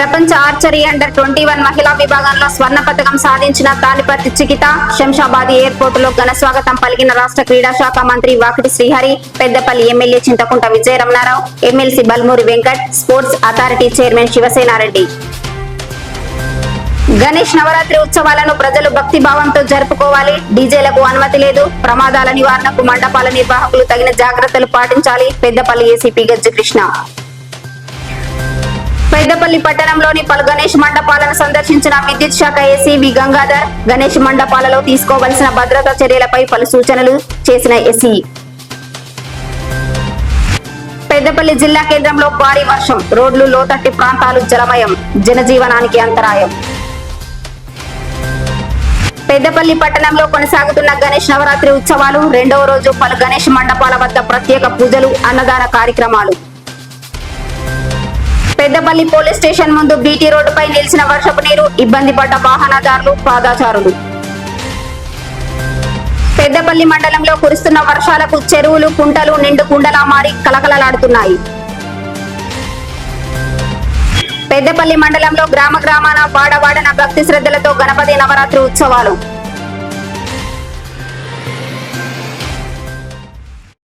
ప్రపంచ archery under twenty one మహిళా విభాగంలో స్వర్ణ పథకం సాధించిన తాలిపర్తి చికిత శంషాబాద్ ఎయిర్పోర్ట్లో ఘన స్వాగతం పలికిన రాష్ట్ర క్రీడా శాఖ మంత్రి Vakiti Srihari Peddapalli MLA Chinthakunta Vijayaramana Rao MLC Balmuri Venkat sports authority chairman Shivasena Reddy. Ganesh Navaratri ఉత్సవాలను ప్రజలు భక్తి భావంతో జరుపుకోవాలి. డీజేలకు అనుమతి లేదు. ప్రమాదాల నివారణకు మండపాల నిర్వాహకులు తగిన జాగ్రత్తలు పాటించాలి. పెద్దపల్లి ఏసీపీ గజ్జకృష్ణ పెద్దపల్లి పట్టణంలోని పలు గణేష్ మండపాలను సందర్శించిన విద్యుత్ శాఖ ఏసీ వి గంగాధర్ గణేష్ మండపాలలో తీసుకోవలసిన భద్రతా చర్యలపై పలు సూచనలు చేసిన ఎస్సీ పెద్దపల్లి జిల్లా కేంద్రంలో భారీ వర్షం రోడ్లు లోతట్టి ప్రాంతాలు జలమయం జనజీవనానికి అంతరాయం. పెద్దపల్లి పట్టణంలో కొనసాగుతున్న గణేష్ నవరాత్రి ఉత్సవాలు రెండవ రోజు పలు గణేష్ మండపాల వద్ద ప్రత్యేక పూజలు అన్నదాన కార్యక్రమాలు. పెద్దపల్లి పోలీస్ స్టేషన్ ముందు బీటీ రోడ్డుపై నిలిచిన వర్షపు నీరు ఇబ్బంది పడ్డ వాహనదారులు పాదాచారులు పెద్దపల్లి మండలంలో కురుస్తున్న వర్షాలకు చెరువులు కుంటలు నిండు కుండలా మారి కలకలలాడుతున్నాయి. పెద్దపల్లి మండలంలో గ్రామ గ్రామాన వాడవాడన భక్తి శ్రద్ధలతో గణపతి నవరాత్రి ఉత్సవాలు.